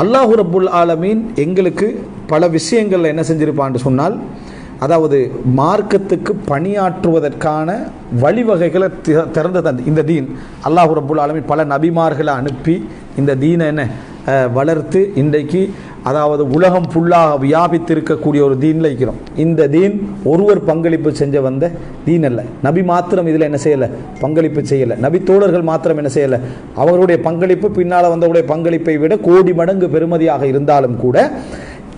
அல்லாஹு ரப்புல் ஆலமீன் எங்களுக்கு பல விஷயங்களில் என்ன செஞ்சிருப்பான்னு சொன்னால் அதாவது மார்க்கத்துக்கு பணியாற்றுவதற்கான வழிவகைகளை திறந்து தந்து இந்த தீன். அல்லாஹு ரபுல் ஆலமீன் பல நபிமார்களை அனுப்பி இந்த தீனை என்ன? வளர்த்து இன்றைக்கு அதாவது உலகம் ஃபுல்லாக வியாபித்திருக்கக்கூடிய ஒரு தீனில் இருக்கிறோம். இந்த தீன் ஒருவர் பங்களிப்பு செஞ்ச வந்த தீன் அல்ல. நபி மாத்திரம் இதில் என்ன செய்யலை? பங்களிப்பு செய்யலை. நபி தோழர்கள் மாத்திரம் என்ன செய்யலை? அவருடைய பங்களிப்பு பின்னால் வந்தவருடைய பங்களிப்பை விட கோடி மடங்கு பெருமதியாக இருந்தாலும் கூட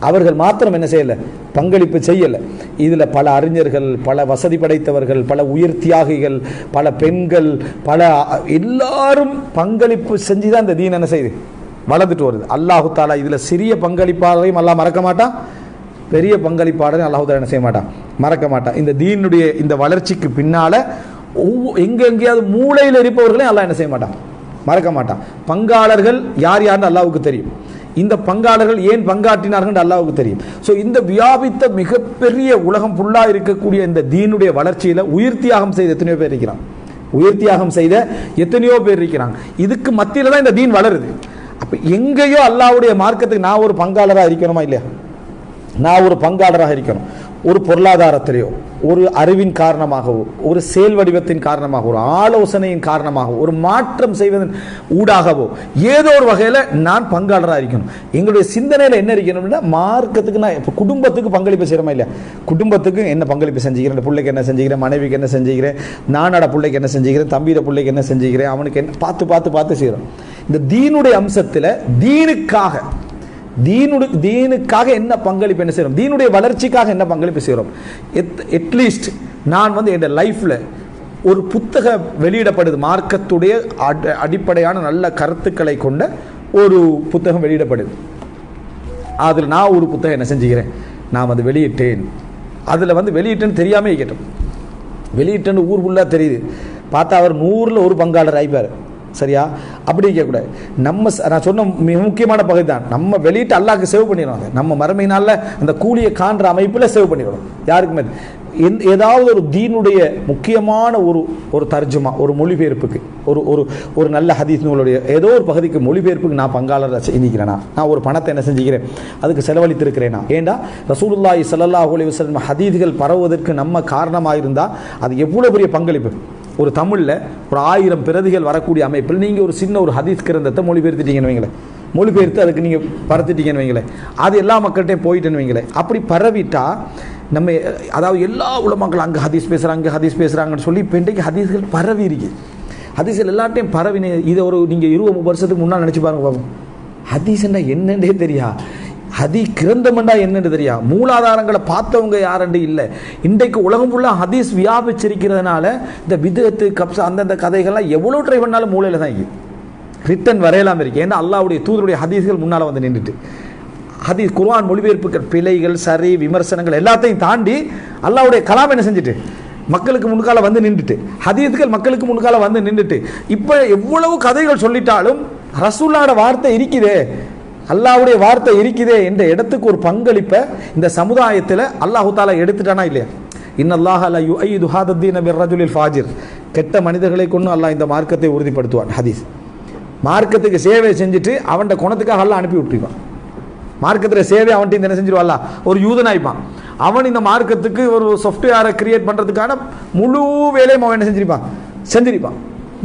அவர்கள் மாத்திரம் என்ன செய்யலை? பங்களிப்பு செய்யலை. இதில் பல அறிஞர்கள் பல வசதி படைத்தவர்கள் பல உயிர் தியாகிகள் பல பெண்கள் பல எல்லாரும் பங்களிப்பு செஞ்சு தான் இந்த தீன் என்ன செய்யுது? வளர்ந்துட்டு வருது. அல்லாஹு தாலா இதில் சிறிய பங்களிப்பாளரையும் அல்லா மறக்க மாட்டான் பெரிய பங்களிப்பாளரையும் அல்லாஹு தாலா என்ன செய்ய மாட்டான் மறக்க மாட்டான் இந்த தீனுடைய இந்த வளர்ச்சிக்கு பின்னால் ஒவ்வொ எங்கே எங்கேயாவது மூளையில் இருப்பவர்களையும் அல்லாஹ் என்ன செய்ய மாட்டான் மறக்க மாட்டான் பங்காளர்கள் யார் யாருன்னு அல்லாவுக்கு தெரியும். இந்த பங்காளர்கள் ஏன் பங்காற்றினார்கள் அல்லாவுக்கு தெரியும். ஸோ இந்த வியாபித்த மிகப்பெரிய உலகம் ஃபுல்லாக இருக்கக்கூடிய இந்த தீனுடைய வளர்ச்சியில் உயிர் தியாகம் செய்த எத்தனையோ பேர் இருக்கிறான் உயிர் தியாகம் செய்த எத்தனையோ பேர் இருக்கிறாங்க. இதுக்கு மத்தியில் தான் இந்த தீன் வளருது. அப்போ எங்கேயோ அல்லாவுடைய மார்க்கத்துக்கு நான் ஒரு பங்காளராக இருக்கணுமா இல்லையா? நான் ஒரு பங்காளராக இருக்கணும். ஒரு பொருளாதாரத்திலேயோ ஒரு அறிவின் காரணமாகவோ ஒரு செயல் வடிவத்தின் காரணமாகவோ ஒரு ஆலோசனையின் காரணமாகவோ ஒரு மாற்றம் செய்வதன் ஊடாகவோ ஏதோ ஒரு வகையில் நான் பங்காளராக இருக்கணும். எங்களுடைய சிந்தனையில் என்ன இருக்கணும்னா மார்க்கத்துக்கு நான் இப்போ குடும்பத்துக்கு பங்களிப்பு செய்கிறோமா இல்லையா? குடும்பத்துக்கு என்ன பங்களிப்பு செஞ்சுக்கிறேன்? பிள்ளைக்கு என்ன செஞ்சுக்கிறேன்? மனைவிக்கு என்ன செஞ்சுக்கிறேன்? நானோட பிள்ளைக்கு என்ன செஞ்சுக்கிறேன்? தம்பியோட பிள்ளைக்கு என்ன செஞ்சுக்கிறேன்? அவனுக்கு என்ன பார்த்து பார்த்து பார்த்து செய்கிறோம் இந்த தீனுடைய அம்சத்தில் தீனுக்காக தீனுடு தீனுக்காக என்ன பங்களிப்பு என்ன செய்கிறோம் தீனுடைய வளர்ச்சிக்காக என்ன பங்களிப்பு செய்கிறோம் எத் அட்லீஸ்ட் நான் வந்து என் லைஃப்பில் ஒரு புத்தகம் வெளியிடப்படுது. மார்க்கத்துடைய அட- அடிப்படையான நல்ல கருத்துக்களை கொண்ட ஒரு புத்தகம் வெளியிடப்படுது. அதில் நான் ஒரு புத்தகம் என்ன செஞ்சுக்கிறேன்? நான் வந்து வெளியிட்டேன். அதில் வந்து வெளியிட்டேன்னு தெரியாமல் கேட்டோம். வெளியிட்டேன்னு ஊர் ஃபுல்லாக தெரியுது. பார்த்தா அவர் நூறில் ஒரு பங்காளர் ஆயிப்பார். சரியா? அப்படி கேட்கக்கூடாது நம்ம நான் சொன்ன மிக முக்கியமான பகுதி தான். நம்ம வெளியிட்டு அல்லாக்கு சேவ் பண்ணிடுவாங்க. நம்ம மறுமை நாளில் அந்த கூலியை காண்ற அமைப்பில் சேவ் பண்ணிடுவோம். யாருக்குமே எந்த ஏதாவது ஒரு தீனுடைய முக்கியமான ஒரு ஒரு தர்ஜுமா ஒரு மொழிபெயர்ப்புக்கு ஒரு ஒரு ஒரு நல்ல ஹதீஸ் நூலுடைய ஏதோ ஒரு பகுதிக்கு மொழிபெயர்ப்புக்கு நான் பங்காளராக செஞ்சிக்கிறேன்னா நான் ஒரு பணத்தை என்ன செஞ்சுக்கிறேன்? அதுக்கு செலவழித்திருக்கிறேனா? ஏண்டா? ரசூலுல்லாஹி ஸல்லல்லாஹு அலி வஸல்லம் ஹதீதுகள் பரவுவதற்கு நம்ம காரணமாக இருந்தால் அது எவ்வளோ பெரிய பங்களிப்பு? ஒரு தமிழில் ஒரு ஆயிரம் பிரதிகள் வரக்கூடிய அமைப்பில் நீங்கள் ஒரு சின்ன ஒரு ஹதீஸ் கிரந்தத்தை மொழிபெயர்த்துட்டீங்கன்னு வைங்களேன். மொழிபெயர்த்து அதுக்கு நீங்கள் பரத்திட்டீங்கன்னு வைங்களேன். அது எல்லா மக்கள்கிட்டையும் போயிட்டுன்னு வைங்களேன். அப்படி பரவிட்டா நம்ம அதாவது எல்லா உலமாக்கள் அங்கே ஹதீஸ் பேசுகிறாங்க அங்கே ஹதீஸ் பேசுகிறாங்கன்னு சொல்லி இப்போ இன்றைக்கு ஹதீஸ்கள் பரவி இருக்கு. ஹதீஸ்கள் எல்லாட்டையும் பரவினே இதை ஒரு நீங்கள் இருபது வருஷத்துக்கு முன்னால் நினச்சி பாருங்க பாப்போம். ஹதீஸ்னா என்னன்றே தெரியா? ஹதி கிரந்தமெண்டா என்னன்னு தெரியா? மூலாதாரங்களை பார்த்தவங்க யாருண்டு இல்லை. இன்றைக்கு உலகம் ஃபுல்லாக ஹதீஸ் வியாபிச்சிருக்கிறதுனால இந்த விதத்து கப்சா அந்தந்த கதைகள்லாம் எவ்வளோ ட்ரை பண்ணாலும் மூளையில் தான் இருக்குது ரிட்டன் வரையலாம் இருக்கு. ஏன்னா அல்லாவுடைய தூதருடைய ஹதீஸ்கள் முன்னால் வந்து நின்றுட்டு. ஹதீஸ் குர்ஆன் மொழிபெயர்ப்புகள் பிழைகள் சரி விமர்சனங்கள் எல்லாத்தையும் தாண்டி அல்லாவுடைய கலாம் என்ன செஞ்சுட்டு? மக்களுக்கு முன்கால வந்து நின்றுட்டு. ஹதீஸ்கள் மக்களுக்கு முன்கால வந்து நின்றுட்டு. இப்போ எவ்வளவு கதைகள் சொல்லிட்டாலும் ரசூல்லாட வார்த்தை இருக்குதே அல்லாவுடைய வார்த்தை இருக்குதே என்ற இடத்துக்கு ஒரு பங்களிப்பை இந்த சமுதாயத்தில் அல்லாஹு தாலா எடுத்துட்டானா இல்லையா? இன்னல்லாஹ் அலா யு ஃபாஜிர். கெட்ட மனிதர்களை கொண்டு அல்லாஹ் இந்த மார்க்கத்தை உறுதிப்படுத்துவான். ஹதீஸ். மார்க்கத்துக்கு சேவை செஞ்சுட்டு அவன்கிட்ட குணத்துக்காக எல்லாம் அனுப்பி விட்டுருவான். மார்க்கத்தில் சேவை அவன்கிட்ட என்ன செஞ்சிருவான்ல ஒரு யூதனாய்ப்பான் அவன் இந்த மார்க்கத்துக்கு ஒரு சாஃப்ட்வேரை கிரியேட் பண்ணுறதுக்கான முழு வேலையும் அவன் என்ன செஞ்சிருப்பான்? செஞ்சிருப்பான்.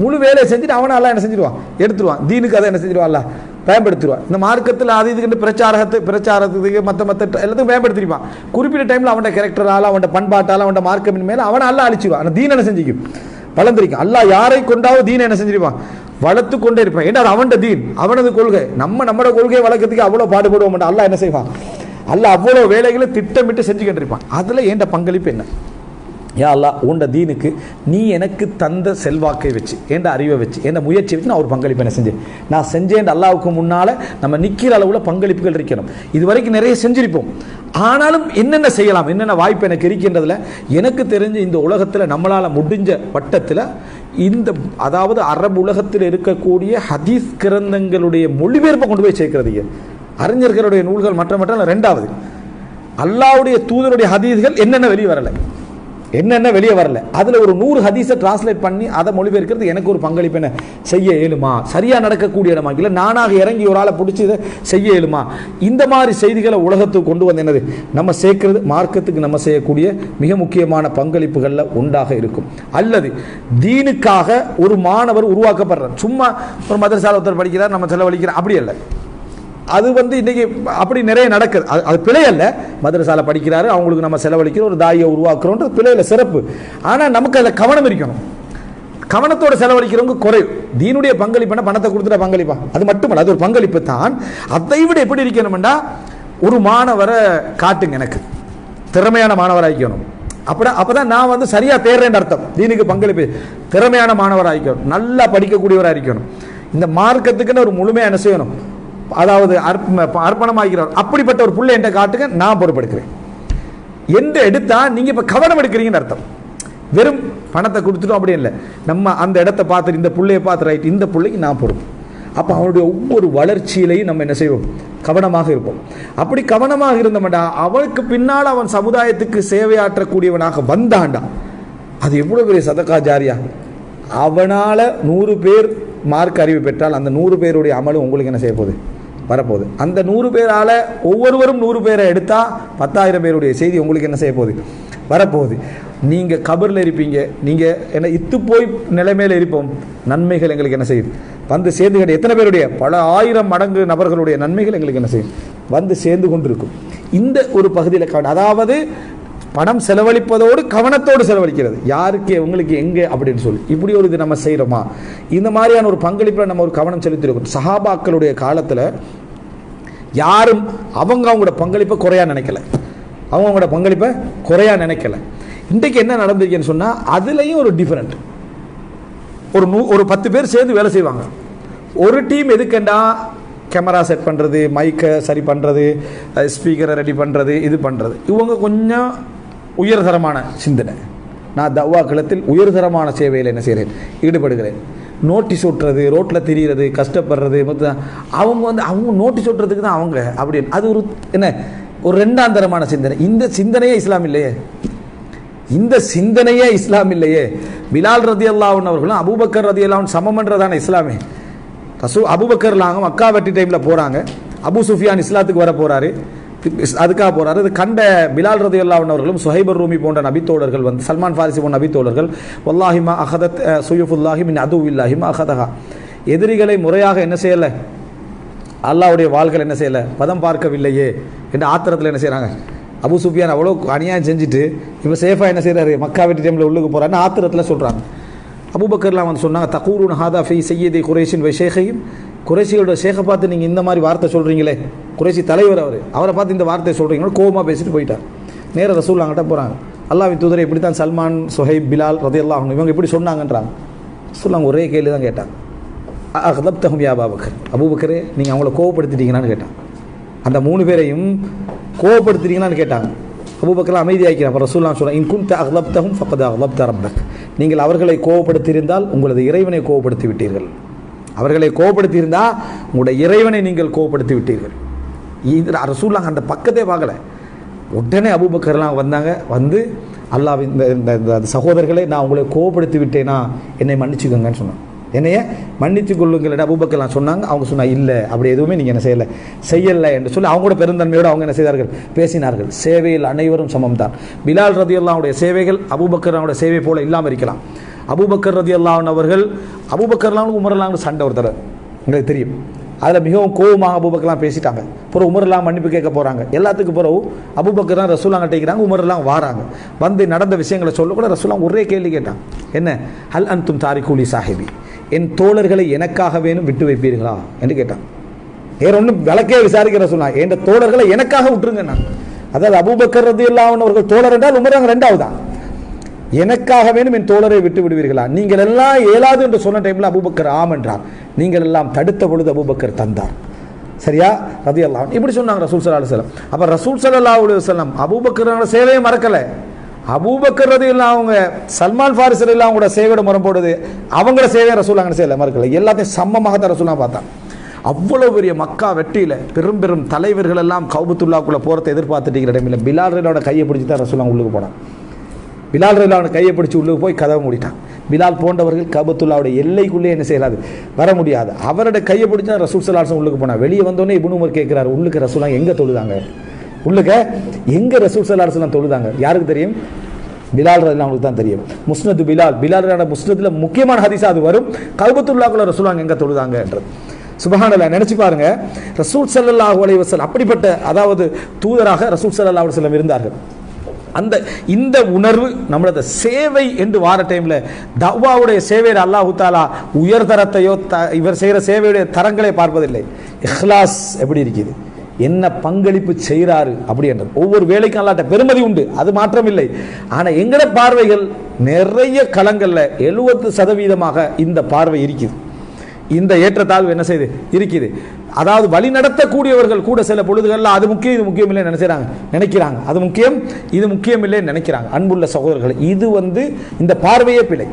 முழு வேலையை செஞ்சுட்டு அவனை என்ன செஞ்சிருவான்? எடுத்துருவான். தீனுக்கு அதை என்ன செஞ்சிருவான்ல பயன்படுத்திடுவான். இந்த மார்க்கத்தில் அது இதுக்கு பிரச்சாரத்தை பிரச்சாரத்துக்கு மற்ற மற்ற எல்லாத்துக்கும் பயன்படுத்திருப்பான் குறிப்பிட்ட டைமில் அவனோட கேரக்டரால் அவனோட பண்பாட்டால் அவன்கிட்ட மார்க்கமின் மேலே அவனை அல்ல அழிச்சிருவான். ஆனால் தீன் என்ன செஞ்சிக்கும்? வளர்ந்துருக்கும் அல்லா யாரை கொண்டாவோ தீனை என்ன செஞ்சிருப்பான் வளர்த்து கொண்டே இருப்பான். ஏன்னா அது தீன். அவனது கொள்கை. நம்ம நம்மளோட கொள்கையை வளர்க்கறதுக்கு அவ்வளோ பாடுபடுவோம் அல்லா என்ன செய்வான்? அல்ல அவ்வளோ வேலைகளை திட்டமிட்டு செஞ்சுக்கிட்டு இருப்பான். அதில் ஏண்ட பங்களிப்பு என்ன? யா அல்லாஹ் உண்ட தீனுக்கு நீ எனக்கு தந்த செல்வாக்கை வச்சு என்ற அறிவை வச்சு என்ற முயற்சி வச்சு நான் ஒரு பங்களிப்பு என்ன செஞ்சேன். நான் செஞ்சேன் அல்லாவுக்கு முன்னால் நம்ம நிற்கிற அளவில் பங்களிப்புகள் இருக்கணும். இது வரைக்கும் நிறைய செஞ்சிருப்போம். ஆனாலும் என்னென்ன செய்யலாம் என்னென்ன வாய்ப்பு எனக்கு இருக்கின்றதில் எனக்கு தெரிஞ்ச இந்த உலகத்தில் நம்மளால் முடிஞ்ச வட்டத்தில் இந்த அதாவது அரபு உலகத்தில் இருக்கக்கூடிய ஹதீஸ் கிரந்தங்களுடைய மொழிபெயர்ப்பை கொண்டு போய் சேர்க்கிறதுக்கு அறிஞர்களுடைய நூல்கள் மற்ற மற்ற ரெண்டாவது அல்லாவுடைய தூதருடைய ஹதீஸ்கள் என்னென்ன வெளியே வரலை என்னென்ன வெளியே வரல. அதில் ஒரு நூறு ஹதீஸை டிரான்ஸ்லேட் பண்ணி அதை மொழிபெயர்க்கிறது எனக்கு ஒரு பங்களிப்பு என்ன? செய்ய இயலுமா சரியாக நடக்கக்கூடிய இடமா? இல்லை நானாக இறங்கி ஒரு ஆளை பிடிச்சி இதை செய்ய இயலுமா இந்த மாதிரி செய்திகளை உலகத்துக்கு கொண்டு வந்து என்னது? நம்ம சேர்க்கிறது மார்க்கத்துக்கு நம்ம செய்யக்கூடிய மிக முக்கியமான பங்களிப்புகளில் உண்டாக இருக்கும். அல்லது தீனுக்காக ஒரு மாணவர் உருவாக்கப்படுறார். சும்மா ஒரு மதரசால ஒருத்தர் படிக்கிறார் நம்ம செலவழிக்கிறோம். அப்படி அல்ல. அது வந்து இன்றைக்கி அப்படி நிறைய நடக்குது. அது அது பிழை அல்ல மதரசால படிக்கிறாரு அவங்களுக்கு நம்ம செலவழிக்கிறோம் ஒரு தாயை உருவாக்குறோன்ற பிழையில சிறப்பு. ஆனால் நமக்கு அதில் கவனம் இருக்கணும். கவனத்தோட செலவழிக்கிறவங்க குறைவு. தீனுடைய பங்களிப்புனா பணத்தை கொடுத்துட்ட பங்களிப்பா? அது மட்டுமல்ல அது ஒரு பங்களிப்பு தான். அதை விட எப்படி இருக்கணும்னா ஒரு மாணவரை காட்டுங்க எனக்கு. திறமையான மாணவராகிக்கணும் அப்போ தான் நான் வந்து சரியாக தேர்றேன் அர்த்தம். தீனுக்கு பங்களிப்பு. திறமையான மாணவராக இருக்கணும். நல்லா படிக்கக்கூடியவராக இருக்கணும். இந்த மார்க்கத்துக்குன்னு ஒரு முழுமையாக என்ன செய்யணும் அதாவது அர்ப்ப அர்ப்பணமாகிறார். அப்படிப்பட்ட ஒரு புள்ளை என்ற காட்டுக்கு நான் பொறுப்பெடுக்கிறேன். என்று எடுத்தா நீங்க இப்ப கவனம் எடுக்கிறீங்கன்னு அர்த்தம். வெறும் பணத்தை கொடுத்துட்டோம் அப்படி இல்லை. நம்ம அந்த இடத்த பார்த்துட்டு இந்த புள்ளையை பார்த்து ரைட் இந்த பிள்ளைக்கு நான் பொறுப்பு. அப்போ அவனுடைய ஒவ்வொரு வளர்ச்சியிலையும் நம்ம என்ன செய்வோம்? கவனமாக இருப்போம். அப்படி கவனமாக இருந்தோம்டா அவனுக்கு பின்னால் அவன் சமுதாயத்துக்கு சேவையாற்றக்கூடியவனாக வந்தாண்டா அது எவ்வளோ பெரிய சதக்கா ஜாரியா அவனால் நூறு பேர் மார்க் அறிவு பெற்றால் அந்த நூறு பேருடைய அமலும் உங்களுக்கு என்ன செய்ய போகுது? வரப்போகுது. அந்த நூறு பேரால் ஒவ்வொருவரும் நூறு பேரை எடுத்தால் பத்தாயிரம் பேருடைய செய்தி உங்களுக்கு என்ன செய்ய போகுது? வரப்போகுது. நீங்கள் கபரில் இருப்பீங்க. நீங்கள் என்ன இத்து போய் நிலைமையில் இருப்போம். நன்மைகள் எங்களுக்கு என்ன செய்யுது? வந்து சேர்ந்து கிட்ட எத்தனை பேருடைய? பல ஆயிரம் மடங்கு நபர்களுடைய நன்மைகள் எங்களுக்கு என்ன செய்யும் வந்து சேர்ந்து கொண்டிருக்கும். இந்த ஒரு பகுதியில் கவனம் அதாவது பணம் செலவழிப்பதோடு கவனத்தோடு செலவழிக்கிறது. யாருக்கு உங்களுக்கு எங்கே அப்படின்னு சொல்லி. இப்படி ஒரு இது நம்ம செய்கிறோமா இந்த மாதிரியான ஒரு பங்களிப்பில் நம்ம ஒரு கவனம் செலுத்திருக்கோம். சஹாபாக்களுடைய காலத்தில் யாரும் அவங்க அவங்களோட பங்களிப்பை குறையா நினைக்கல. அவங்க அவங்களோட பங்களிப்பை குறையா நினைக்கல. இன்றைக்கு என்ன நடந்திருக்குன்னு சொன்னால் அதுலேயும் ஒரு டிஃப்ரெண்ட் ஒரு நூ ஒரு பத்து பேர் சேர்ந்து வேலை செய்வாங்க. ஒரு டீம் எதுக்கண்டா? கேமரா செட் பண்ணுறது மைக்கை சரி பண்ணுறது ஸ்பீக்கரை ரெடி பண்ணுறது இது பண்ணுறது இவங்க கொஞ்சம் உயர்தரமான சிந்தனை. நான் தவ்வா களத்தில் உயர்தரமான சேவையில் என்ன செய்கிறேன்? ஈடுபடுகிறேன். நோட்டீஸ் ஓட்டுறது ரோட்டில் தெரிகிறது கஷ்டப்படுறது மொத்தம் அவங்க வந்து அவங்க நோட்டீஸ் ஓட்டுறதுக்கு தான் அவங்க அப்படின்னு. அது ஒரு என்ன? ஒரு ரெண்டாம் தரமான சிந்தனை. இந்த சிந்தனையே இஸ்லாம் இல்லையே. இந்த சிந்தனையே இஸ்லாம் இல்லையே. பிலால் ரதி அல்லாவுன் அவர்களும் அபூபக்கர் ரதி அல்லாஹன் சமமன்றதான இஸ்லாமே. ரசூ அபூபக்கர்லாங்க மக்கா வெட்டி டைமில் போகிறாங்க அபு சுஃபியான் இஸ்லாத்துக்கு வர போகிறாரு அதுக்காக போகிறாரு அது கண்ட பிலால் ரதி அல்லாஹன் அவர்களும் சுஹைபர் ரூமி போன்ற நபித்தோழர்கள் வந்து சல்மான் ஃபாரிசி போன்ற நபித்தோழர்கள் வல்லாஹிமா அஹதத் சுயுஃபுல்லாஹி மின் அது இல்லாஹிமா அஹதஹா. எதிரிகளை முறையாக என்ன செய்யலை? அல்லாவுடைய வாழ்கள் என்ன செய்யலை? பதம் பார்க்கவில்லையே என்ற ஆத்திரத்தில் என்ன செய்கிறாங்க அபு சுஃபியான் அவ்வளோ அநியாயம் செஞ்சுட்டு இப்போ சேஃபாக என்ன செய்கிறாரு மக்கா வெட்டி டைமில் உள்ளுக்கு போகிறான்னு ஆத்திரத்தில் சொல்கிறாங்க அபுபக்கர்லாம் வந்து சொன்னாங்க தகூருன் ஹாதா ஃபி செய்யதை குரேஷின் வை ஷேഖையும் குறைசியோட ஷேഖை பார்த்து நீங்கள் இந்த மாதிரி வார்த்தை சொல்கிறீங்களே குறைசி தலைவர் அவர். அவரை பார்த்து இந்த வார்த்தை சொல்கிறீங்கன்னா கோவமாக பேசிட்டு போயிட்டார். நேர ரசூல் அங்கிட்ட போகிறாங்க அல்லாவின் தூதரை இப்படி தான் சல்மான் சுஹைப் பிலால் ரதையெல்லாம் அல்லாஹ் இவங்க இப்படி சொன்னாங்கன்றாங்க. சொல்லாங்க ஒரே கேள்வி தான் கேட்டாங்க. அகதப்தஹும் யா அபாபக்கர். அபூபக்கரே நீங்கள் அவங்கள கோவப்படுத்திட்டீங்களான்னு கேட்டான் அந்த மூணு பேரையும் கோவப்படுத்துறீங்களான்னு கேட்டாங்க. அபூபக்கர்லாம் அமைதியாக்கிறேன் அப்போ ரசூல்லாம் சொல்கிறேன் இன் குந்த அகலப்தகும் ஃபக்கத் அகலப்த ரப்பக். நீங்கள் அவர்களை கோவப்படுத்தியிருந்தால் உங்களது இறைவனை கோவப்படுத்தி விட்டீர்கள். அவர்களை கோவப்படுத்தியிருந்தால் உங்களுடைய இறைவனை நீங்கள் கோவப்படுத்தி விட்டீர்கள். இது ரசூல்லாங்க அந்த பக்கத்தே பார்க்கல. உடனே அபூபக்கர்லாம் வந்தாங்க வந்து அல்லாஹ் இந்த இந்த இந்த சகோதரர்களை நான் உங்களை கோபப்படுத்தி விட்டேனா? என்னை மன்னிச்சுக்கோங்கன்னு சொன்னான். என்னைய மன்னித்து கொள்ளுங்கள் அபூபக்கர்லாம் சொன்னாங்க. அவங்க சொன்னாங்க இல்லை அப்படி எதுவுமே நீங்கள் என்ன செய்யலை. செய்யலை என்று சொல்லி அவங்களோட பெருந்தன்மையோடு அவங்க என்ன செய்தார்கள்? பேசினார்கள். சேவையில் அனைவரும் சமம் தான் பிலால் ரதி அல்லாவுடைய சேவைகள் அபூபக்கர் சேவை போல இல்லாமல் இருக்கலாம். அபூபக்கர் ரதி அல்லாவின் அவர்கள் அபூபக்கர்லாம் உமரலாம் சண்டை ஒருத்தர். உங்களுக்கு தெரியும். அதில் மிகவும் கோவமாக அபூபக்கர்லாம் பேசிட்டாங்க. அப்புறம் உமரெல்லாம் மன்னிப்பு கேட்க போகிறாங்க எல்லாத்துக்கும் பிறகு அபூபக்கர்லாம் ரசூலாங்க கட்டிக்கிறாங்க உமரெல்லாம் வாராங்க. வந்து நடந்த விஷயங்களை சொல்லக்கூட ரசூலாம் ஒரே கேள்வி கேட்டான். என்ன? ஹல் அன்தும் தாரிகூலி சாஹிபி? என் தோழர்களை எனக்காக வேணும் விட்டு வைப்பீர்களா? என்று கேட்டான். வேற ஒன்றும் விளக்கே விசாரிக்கிற சொன்னா என் தோழர்களை எனக்காக விட்டுருங்க நான். அதாவது அபூபக்கர் ரதி அவர்கள் தோழர் என்றால் உமர் ரெண்டாவது? தான் எனக்காக வேணும் என் தோழரை விட்டு விடுவீர்களா? நீங்கள் எல்லாம் இயலாது என்று சொன்ன டைமில் அபூபக்கர் ஆம் என்றார். நீங்கள் எல்லாம் தடுத்த பொழுது அபுபக்கர் தந்தார். சரியா? ரதி அல்லா இப்படி சொன்னாங்க ரசூல் சல்லா அலுவலம் அப்போ ரசூல் சல்லா அலுவலம் அபூபக்கரோட சேவையை மறக்கலை. அபூபக்கர் ரதி அவங்க சல்மான் ஃபாரிஸ் எல்லாம் கூட சேவையோட முறம்போடுது அவங்கள சேவையை ரசூல் அங்கே செய்யலை மறக்கலை. எல்லாத்தையும் சமமாக தான் ரசூலாக பார்த்தான். அவ்வளோ பெரிய மக்கா வெட்டியில் பெரும் பெரும் தலைவர்கள் எல்லாம் கௌபத்துல்லாக்குள்ளே போகிறத எதிர்பார்த்துட்டு டைமில் பிலாலோட கையை பிடிச்சி தான் ரசூலாம் உள்ளுக்கு போனான். பிலால் ரயிலான கையை பிடிச்சி உள்ளே போய் கதவை மூடிட்டான். பிலால் போன்றவர்கள் கபத்துல்லாவுடைய எல்லைக்குள்ளே என்ன செய்யறாது வர முடியாது. அவரோட கையை பிடிச்சா ரசூல் சலாசம் உள்ளுக்கு போனா வெளியே வந்தோடனே இபுனுமர் உமர் உள்ளுக்கு ரசூலா எங்க தொழுதாங்க? உள்ளுக்க? எங்க ரசூல் சலாசலாம் தொழுதாங்க? யாருக்கு தெரியும்? பிலால் ரதில் அவங்களுக்கு தான் தெரியும். முஸ்னது பிலால். பிலால் முஸ்னத்தில் முக்கியமான ஹதிசா அது வரும். கல்பத்துல்லாக்குள்ள ரசூலாங்க எங்க தொழுதாங்கன்றது. சுபஹானல்லா நினைச்சு பாருங்க. ரசூல் ஸல்லல்லாஹு அலைஹி அப்படிப்பட்ட அதாவது தூதராக ரசூல் சல்லாஹ் செல்லம் இருந்தார்கள். அந்த இந்த உணர்வு நம்மளது சேவை என்று வார டைமில் தவ்வாவுடைய சேவையில் அல்லாஹு தாலா உயர்தரத்தையோ த இவர் செய்கிற சேவையுடைய தரங்களை பார்ப்பதில்லை. இஹ்லாஸ் எப்படி இருக்குது? என்ன பங்களிப்பு செய்கிறாரு அப்படி என்றது ஒவ்வொரு வேலைக்கும் அல்லாட்ட பெருமதி உண்டு அது மாற்றம் இல்லை ஆனா எங்கட பார்வைகள் நிறைய களங்களில் எழுபத்து சதவீதமாக இந்த பார்வை இருக்குது. இந்த ஏற்றத்தாழ்வு என்ன செய்யுது இருக்குது. அதாவது வழி நடத்தக்கூடியவர்கள் கூட சில பொழுதுகளில் அது முக்கியம் இது முக்கியம் இல்லை நினைச்சாங்க நினைக்கிறாங்க. அது முக்கியம் இது முக்கியம் இல்லைன்னு நினைக்கிறாங்க. அன்புள்ள சகோதரர்கள் இது வந்து இந்த பார்வையே பிழை.